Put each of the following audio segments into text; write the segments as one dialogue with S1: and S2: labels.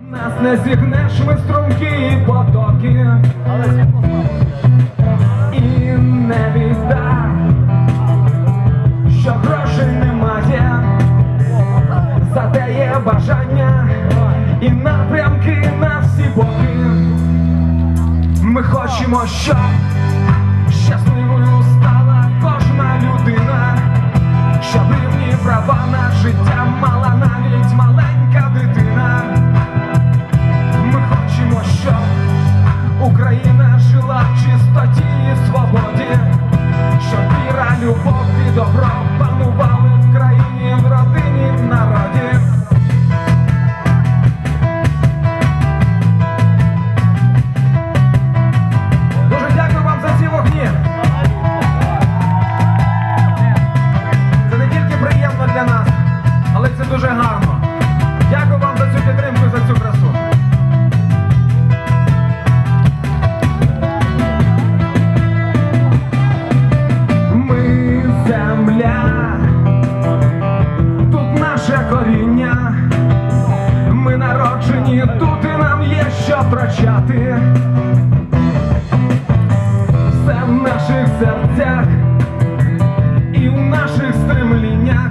S1: Нас не зігнеш ми струмкі потоки І не біда, що грошей немає, зате є бажання і напрямки на всі боки. Ми хочемо, щоб народжені тут і нам є що втрачати. Все в наших серцях і в наших стремліннях.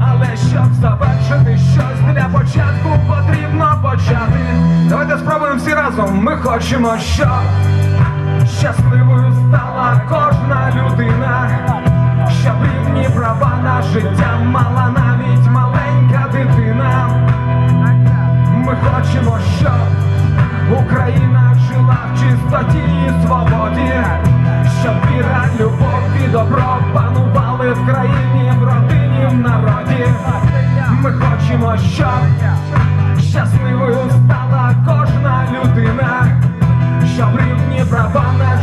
S1: Але щоб завершити щось для початку потрібно почати. Давайте спробуємо всі разом. Ми хочемо, щоб щасливою стала кожна людина, щоб рівні права на життя мала навіть чистоті і свободі, щоб віра, любов і добро панували в країні, в родині, в народі. Ми хочемо, щоб щасливою стала кожна людина, щоб рівні права на